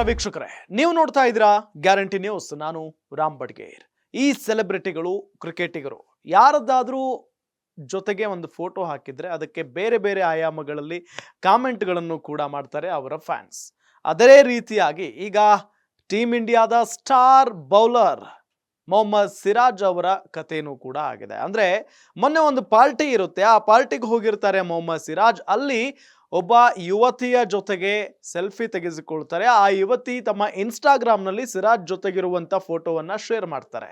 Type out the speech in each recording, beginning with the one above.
ನಮಸ್ಕಾರ ವೀಕ್ಷಕರೇ. ನೀವು ನೋಡ್ತಾ ಇದ್ದೀರಾ ಗ್ಯಾರಂಟಿ ನ್ಯೂಸ್. ನಾನು ರಾಮ್ ಬಡ್ಗೇರ್ ಈ ಸೆಲೆಬ್ರಿಟಿಗಳು, ಕ್ರಿಕೆಟಿಗರು, ಯಾರದ್ದಾದ್ರೂ ಜೊತೆಗೆ ಒಂದು ಫೋಟೋ ಹಾಕಿದ್ರೆ ಅದಕ್ಕೆ ಬೇರೆ ಬೇರೆ ಆಯಾಮಗಳಲ್ಲಿ ಕಾಮೆಂಟ್ಗಳನ್ನು ಕೂಡ ಮಾಡ್ತಾರೆ ಅವರ ಫ್ಯಾನ್ಸ್. ಅದೇ ರೀತಿಯಾಗಿ ಈಗ ಟೀಮ್ ಇಂಡಿಯಾದ ಸ್ಟಾರ್ ಬೌಲರ್ ಮೊಹಮ್ಮದ್ ಸಿರಾಜ್ ಅವರ ಕಥೆನೂ ಕೂಡ ಆಗಿದೆ. ಅಂದ್ರೆ ಮೊನ್ನೆ ಒಂದು ಪಾರ್ಟಿ ಇರುತ್ತೆ. ಆ ಪಾರ್ಟಿಗೆ ಹೋಗಿರ್ತಾರೆ ಮೊಹಮ್ಮದ್ ಸಿರಾಜ್. ಅಲ್ಲಿ ಒಬ್ಬ ಯುವತಿಯ ಜೊತೆಗೆ ಸೆಲ್ಫಿ ತೆಗೆಸಿಕೊಳ್ತಾರೆ. ಆ ಯುವತಿ ತಮ್ಮ ಇನ್ಸ್ಟಾಗ್ರಾಮ್ನಲ್ಲಿ ಸಿರಾಜ್ ಜೊತೆಗಿರುವಂಥ ಫೋಟೋವನ್ನ ಶೇರ್ ಮಾಡ್ತಾರೆ.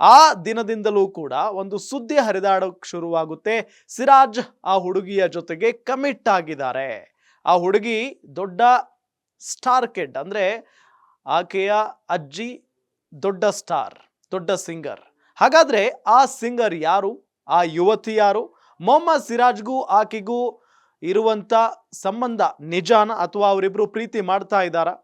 ಆ ದಿನದಿಂದಲೂ ಕೂಡ ಒಂದು ಸುದ್ದಿ ಹರಿದಾಡೋಕ್ ಶುರುವಾಗುತ್ತೆ. ಸಿರಾಜ್ ಆ ಹುಡುಗಿಯ ಜೊತೆಗೆ ಕಮಿಟ್ ಆಗಿದ್ದಾರೆ. ಆ ಹುಡುಗಿ ದೊಡ್ಡ ಸ್ಟಾರ್ ಕೆಡ್ ಅಂದ್ರೆ ಆಕೆಯ ಅಜ್ಜಿ ದೊಡ್ಡ ಸ್ಟಾರ್, ದೊಡ್ಡ ಸಿಂಗರ್. ಹಾಗಾದ್ರೆ ಆ ಸಿಂಗರ್ ಯಾರು? ಆ ಯುವತಿ ಯಾರು? ಮೊಹಮ್ಮದ್ ಸಿರಾಜ್ಗೂ ಆಕೆಗೂ ಇರುವಂತ ಸಂಬಂಧ, ನಿಜಾನ ಅಥವಾ ಅವರಿಬ್ಬರು ಪ್ರೀತಿ ಮಾಡ್ತಾ ಇದ್ದಾರಾ?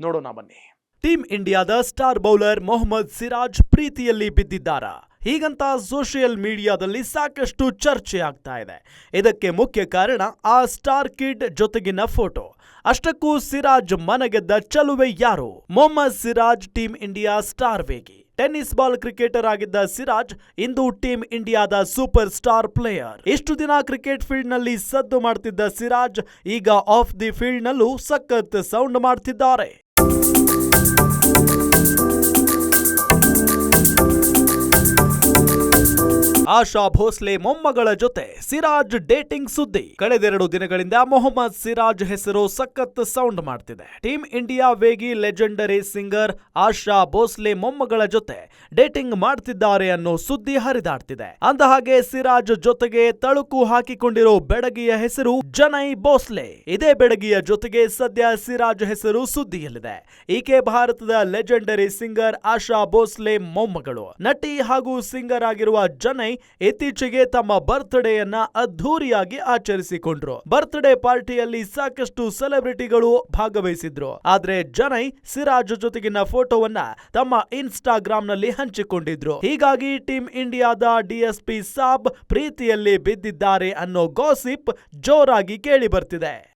ನೋಡೋಣ ಬನ್ನಿ. ಟೀಮ್ ಇಂಡಿಯಾದ ಸ್ಟಾರ್ ಬೌಲರ್ ಮೊಹಮ್ಮದ್ ಸಿರಾಜ್ ಪ್ರೀತಿಯಲ್ಲಿ ಬಿದ್ದಿದ್ದಾರಾ. ಹೀಗಂತ ಸೋಷಿಯಲ್ ಮೀಡಿಯಾದಲ್ಲಿ ಸಾಕಷ್ಟು ಚರ್ಚೆ ಆಗ್ತಾ ಇದೆ. ಇದಕ್ಕೆ ಮುಖ್ಯ ಕಾರಣ ಆ ಸ್ಟಾರ್ ಕಿಡ್ ಜೊತೆಗಿನ ಫೋಟೋ ಅಷ್ಟಕ್ಕೂ ಸಿರಾಜ್ ಮನಗೆದ್ದ ಚಲುವೆ ಯಾರು? Mohammed Siraj team India star ವೇಗಿ. ಟೆನ್ನಿಸ್ ಬಾಲ್ ಕ್ರಿಕೆಟರ್ ಆಗಿದ್ದ ಸಿರಾಜ್ ಇಂದು ಟೀಮ್ ಇಂಡಿಯಾದ ಸೂಪರ್ ಸ್ಟಾರ್ ಪ್ಲೇಯರ್. ಇಷ್ಟು ದಿನ ಕ್ರಿಕೆಟ್ ಫೀಲ್ಡ್ನಲ್ಲಿ ಸದ್ದು ಮಾಡ್ತಿದ್ದ ಸಿರಾಜ್ ಈಗ ಆಫ್ ದಿ ಫೀಲ್ಡ್ ನಲ್ಲೂ ಸಖತ್ ಸೌಂಡ್ ಮಾಡ್ತಿದ್ದಾರೆ. ಆಶಾ ಭೋಸ್ಲೆ ಮೊಮ್ಮಗಳ ಜೊತೆ ಸಿರಾಜ್ ಡೇಟಿಂಗ್ ಸುದ್ದಿ. ಕಳೆದೆರಡು ದಿನಗಳಿಂದ ಮೊಹಮ್ಮದ್ ಸಿರಾಜ್ ಹೆಸರು ಸಖತ್ ಸೌಂಡ್ ಮಾಡ್ತಿದೆ. ಟೀಮ್ ಇಂಡಿಯಾ ವೇಗಿ ಲೆಜೆಂಡರಿ ಸಿಂಗರ್ ಆಶಾ ಭೋಸ್ಲೆ ಮೊಮ್ಮಗಳ ಜೊತೆ ಡೇಟಿಂಗ್ ಮಾಡ್ತಿದ್ದಾರೆ ಅನ್ನೋ ಸುದ್ದಿ ಹರಿದಾಡ್ತಿದೆ. ಅಂದಹಾಗೆ ಸಿರಾಜ್ ಜೊತೆಗೆ ತಳುಕು ಹಾಕಿಕೊಂಡಿರೋ ಬೆಡಗಿಯ ಹೆಸರು ಜನೈ ಭೋಸ್ಲೆ. ಇದೇ ಬೆಡಗಿಯ ಜೊತೆಗೆ ಸದ್ಯ ಸಿರಾಜ್ ಹೆಸರು ಸುದ್ದಿಯಲ್ಲಿದೆ. ಈಕೆ ಭಾರತದ ಲೆಜೆಂಡರಿ ಸಿಂಗರ್ ಆಶಾ ಭೋಸ್ಲೆ ಮೊಮ್ಮಗಳು. ನಟಿ ಹಾಗೂ ಸಿಂಗರ್ ಆಗಿರುವ ಜನೈ ಇತ್ತೀಚೆಗೆ ತಮ್ಮ ಬರ್ತ್ಡೇಯನ್ನ ಅದ್ಧೂರಿಯಾಗಿ ಆಚರಿಸಿಕೊಂಡ್ರು. ಬರ್ತ್ಡೇ ಪಾರ್ಟಿಯಲ್ಲಿ ಸಾಕಷ್ಟು ಸೆಲೆಬ್ರಿಟಿಗಳು ಭಾಗವಹಿಸಿದ್ರು. ಆದ್ರೆ ಜನೈ ಸಿರಾಜ್ ಜೊತೆಗಿನ ಫೋಟೋವನ್ನ ತಮ್ಮ ಇನ್ಸ್ಟಾಗ್ರಾಮ್ನಲ್ಲಿ ಹಂಚಿಕೊಂಡಿದ್ರು. ಹೀಗಾಗಿ ಟೀಮ್ ಇಂಡಿಯಾದ ಡಿಎಸ್ಪಿ ಸಾಬ್ ಪ್ರೀತಿಯಲ್ಲಿ ಬಿದ್ದಿದ್ದಾರೆ ಅನ್ನೋ ಗಾಸಿಪ್ ಜೋರಾಗಿ ಕೇಳಿ ಬರ್ತಿದೆ.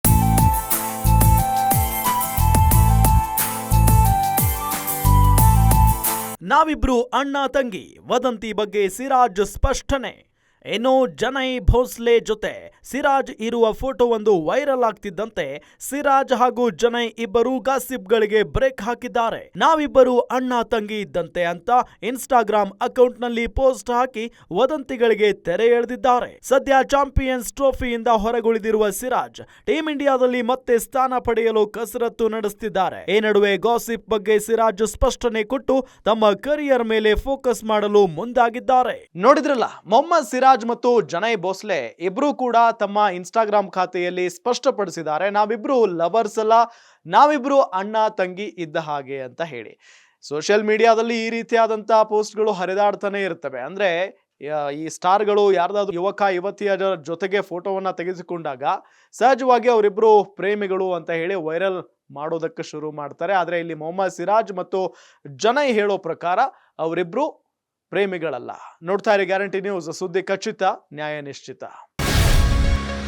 ನಾವಿಬ್ರು ಅಣ್ಣ ತಂಗಿ ವದಂತಿ ಬಗ್ಗೆ ಸಿರಾಜ್ ಸ್ಪಷ್ಟನೆ. ಇನ್ನು ಜನೈ ಭೋಸ್ಲೆ ಜೊತೆ ಸಿರಾಜ್ ಇರುವ ಫೋಟೋ ಒಂದು ವೈರಲ್ ಆಗ್ತಿದ್ದಂತೆ ಸಿರಾಜ್ ಹಾಗೂ ಜನೈ ಇಬ್ಬರು ಗಾಸಿಪ್ಗಳಿಗೆ ಬ್ರೇಕ್ ಹಾಕಿದ್ದಾರೆ. ನಾವಿಬ್ಬರು ಅಣ್ಣ, ತಂಗಿ ಇದ್ದಂತೆ ಅಂತ ಇನ್ಸ್ಟಾಗ್ರಾಮ್ ಅಕೌಂಟ್ನಲ್ಲಿ ಪೋಸ್ಟ್ ಹಾಕಿ ವದಂತಿಗಳಿಗೆ ತೆರೆ ಎಳೆದಿದ್ದಾರೆ. ಸದ್ಯ ಚಾಂಪಿಯನ್ಸ್ ಟ್ರೋಫಿಯಿಂದ ಹೊರಗುಳಿದಿರುವ ಸಿರಾಜ್ ಟೀಮ್ ಇಂಡಿಯಾದಲ್ಲಿ ಮತ್ತೆ ಸ್ಥಾನ ಪಡೆಯಲು ಕಸರತ್ತು ನಡೆಸುತ್ತಿದ್ದಾರೆ ಈ ನಡುವೆ ಗಾಸಿಪ್ ಬಗ್ಗೆ ಸಿರಾಜ್ ಸ್ಪಷ್ಟನೆ ಕೊಟ್ಟು ತಮ್ಮ ಕರಿಯರ್ ಮೇಲೆ ಫೋಕಸ್ ಮಾಡಲು ಮುಂದಾಗಿದ್ದಾರೆ. ನೋಡಿದ್ರಲ್ಲ, ಮೊಹಮ್ಮದ್ ಸಿರಾಜ್ ಮತ್ತು ಜನೈ ಭೋಸ್ಲೆ ಇಬ್ರು ಕೂಡ ತಮ್ಮ ಇನ್ಸ್ಟಾಗ್ರಾಮ್ ಖಾತೆಯಲ್ಲಿ ಸ್ಪಷ್ಟಪಡಿಸಿದ್ದಾರೆ. ನಾವಿಬ್ರು ಲವರ್ಸ್ ಅಲ್ಲ. ನಾವಿಬ್ರು ಅಣ್ಣ, ತಂಗಿ ಇದ್ದ ಹಾಗೆ ಅಂತ ಹೇಳಿ. ಸೋಷಿಯಲ್ ಮೀಡಿಯಾದಲ್ಲಿ ಈ ರೀತಿಯಾದಂಥ ಪೋಸ್ಟ್ಗಳು ಹರಿದಾಡ್ತಾನೆ ಇರ್ತವೆ. ಅಂದ್ರೆ ಈ ಸ್ಟಾರ್ಗಳು ಯಾರ್ದಾದ್ರು ಯುವಕ, ಯುವತಿಯ ಜೊತೆಗೆ ಫೋಟೋವನ್ನ ತೆಗೆಸಿಕೊಂಡಾಗ ಸಹಜವಾಗಿ ಅವರಿಬ್ರು ಪ್ರೇಮಿಗಳು ಅಂತ ಹೇಳಿ ವೈರಲ್ ಮಾಡೋದಕ್ಕೆ ಶುರು ಮಾಡ್ತಾರೆ. ಆದರೆ ಇಲ್ಲಿ ಮೊಹಮ್ಮದ್ ಸಿರಾಜ್ ಮತ್ತು ಜನೈ ಹೇಳೋ ಪ್ರಕಾರ ಅವರಿಬ್ರು ಪ್ರೇಮಿಗಳಲ್ಲ. ನೋಡ್ತಾ ಇರಿ ಗ್ಯಾರಂಟಿ ನ್ಯೂಸ್, ಸುದ್ದಿ ಖಚಿತ, ನ್ಯಾಯ ನಿಶ್ಚಿತ.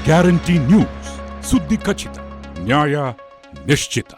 ಗ್ಯಾರಂಟಿ ನ್ಯೂಸ್, ಸುದ್ದಿ ಖಚಿತ, ನ್ಯಾಯ ನಿಶ್ಚಿತ.